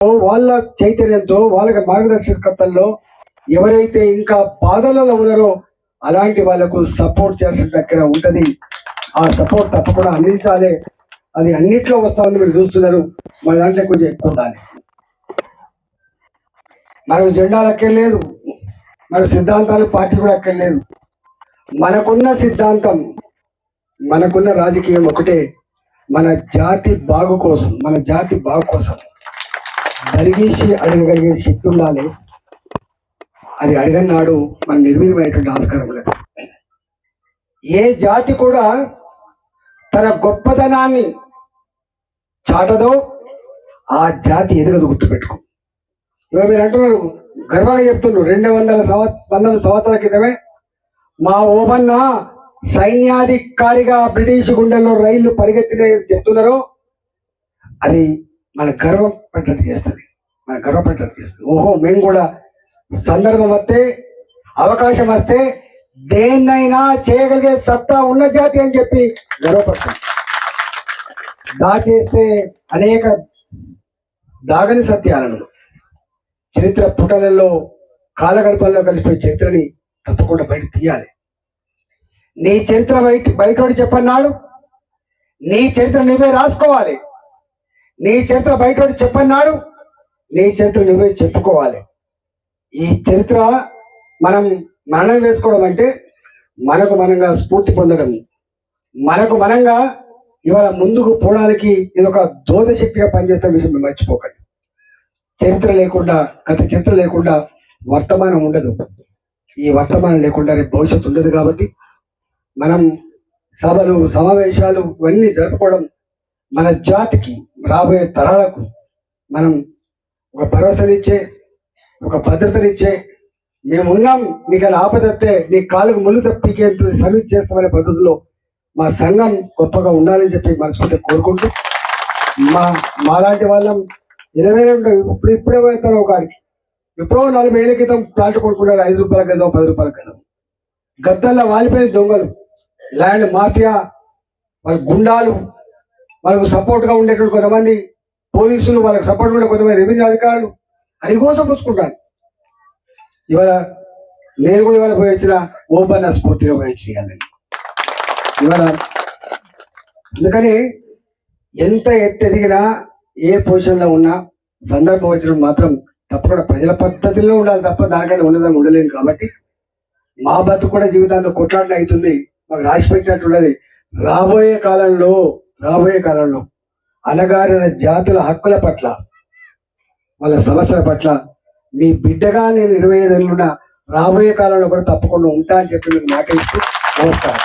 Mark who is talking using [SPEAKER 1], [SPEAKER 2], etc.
[SPEAKER 1] వాళ్ళ చైతన్యంతో వాళ్ళ మార్గదర్శకత్వంలో ఎవరైతే ఇంకా బాధలలో ఉన్నారో అలాంటి వాళ్ళకు సపోర్ట్ చేసిన దగ్గర ఉంటుంది. ఆ సపోర్ట్ తప్పకుండా అందించాలి. అది అన్నిట్లో వస్తామని మీరు చూస్తున్నారు. మన దాంట్లో కొంచెం ఎక్కువ ఉండాలి. మనకు జెండాలు అక్కర్లేదు మన సిద్ధాంతాలు పార్టీ కూడా అక్కర్లేదు మనకున్న సిద్ధాంతం మనకున్న రాజకీయం ఒకటే. మన జాతి బాగు కోసం మన జాతి బాగు కోసం. అడిగేసి అడగగలిగే శక్తి ఉండాలి అది అడిగన్నాడు మన నిర్వీర్యమైనటువంటి ఆస్కారం లేదు ఏ జాతి కూడా తన గొప్పతనాన్ని చాటదో ఆ జాతి ఎదురదు గుర్తుపెట్టుకో. ఇవాళ మీరు అంటున్నారు గర్వంగా చెప్తున్నారు రెండు వందల సంవ వందల సంవత్సరాల క్రితమే మా ఓమన్న సైన్యాధికారిగా బ్రిటిష్ గుండెల్లో రైళ్ళు పరిగెత్తిన చెప్తున్నారో అది మన గర్వం పడ్డట్టు చేస్తుంది. మన గర్వపడ్డట్టు చేస్తుంది. ఓహో మేము కూడా సందర్భం వస్తే అవకాశం వస్తే దేన్నైనా చేయగలిగే సత్తా ఉన్న జాతి అని చెప్పి గర్వపడతాం. దాచేస్తే అనేక దాగని సత్యాలను చరిత్ర పుటలలో కాలగల్పంలో కలిపే చరిత్రని తప్పకుండా బయట తీయాలి. నీ చరిత్ర బయట బయటోడు చెప్పన్నాడు నీ చరిత్ర నువ్వే రాసుకోవాలి. నీ చరిత్ర బయటోడు చెప్పన్నాడు? నీ చరిత్ర నువ్వే చెప్పుకోవాలి. ఈ చరిత్ర మనం మరణం వేసుకోవడం అంటే మనకు మనంగా స్ఫూర్తి పొందడం. మనకు మనంగా ఇవాళ ముందుకు పోవడానికి ఇది ఒక దోదశక్తిగా పనిచేస్తున్న విషయం మర్చిపోకండి. చరిత్ర లేకుండా గత చరిత్ర లేకుండా వర్తమానం ఉండదు. ఈ వర్తమానం లేకుండా రేపు భవిష్యత్తు ఉండదు కాబట్టి మనం సభలు సమావేశాలు ఇవన్నీ జరుపుకోవడం మన జాతికి రాబోయే తరాలకు మనం ఒక భరోసానిచ్చే ఒక భద్రతనిచ్చే మేమున్నాం నీకు అలా ఆపదత్తే నీ కాళ్ళకు ముళ్ళు తప్పికే సర్వీస్ చేస్తామనే పద్ధతిలో మా సంఘం గొప్పగా ఉండాలని చెప్పి మనస్ఫూర్తిగా కోరుకుంటూ మా మాలాంటి వాళ్ళం ఇరవై రెండు ఇప్పుడు ఇప్పుడే వెళ్తారు ఒకడికి. ఎప్పుడో నలభై ఏళ్ళ క్రితం ప్లాట్ కొనుక్కున్నారు ఐదు రూపాయల గజం పది రూపాయల గజం. గద్దల్లో వాలిపోయిన దొంగలు ల్యాండ్ మాఫియా వాళ్ళ గుండాలు వాళ్ళకు సపోర్ట్గా ఉండేటువంటి కొంతమంది పోలీసులు వాళ్ళకి సపోర్ట్ ఉండే కొంతమంది రెవెన్యూ అధికారులు అది కోసం పుచ్చుకుంటారు. ఇవాళ నేను కూడా ఇవాళ పోయి వచ్చిన ఓపెన్ స్ఫూర్తిగా పోయి చేయాలని ఇవాళ అందుకని ఎంత ఎత్తు ఎదిగినా ఏ పొజిషన్లో ఉన్నా సందర్భం వచ్చినప్పుడు మాత్రం తప్పకుండా ప్రజల పద్ధతిలో ఉండాలి తప్ప దానికంటే ఉన్నదని ఉండలేము కాబట్టి మా బతుకు కూడా జీవితాంతం కొట్లాటలు అవుతుంది. మాకు రాసి పెట్టినట్టు రాబోయే కాలంలో రాబోయే కాలంలో అణగారిన జాతుల హక్కుల పట్ల వాళ్ళ సమస్యల పట్ల మీ బిడ్డగా నేను ఇరవై ఐదు రాబోయే కాలంలో కూడా తప్పకుండా ఉంటా అని చెప్పి మీకు మాట ఇస్తూ నమస్కారం.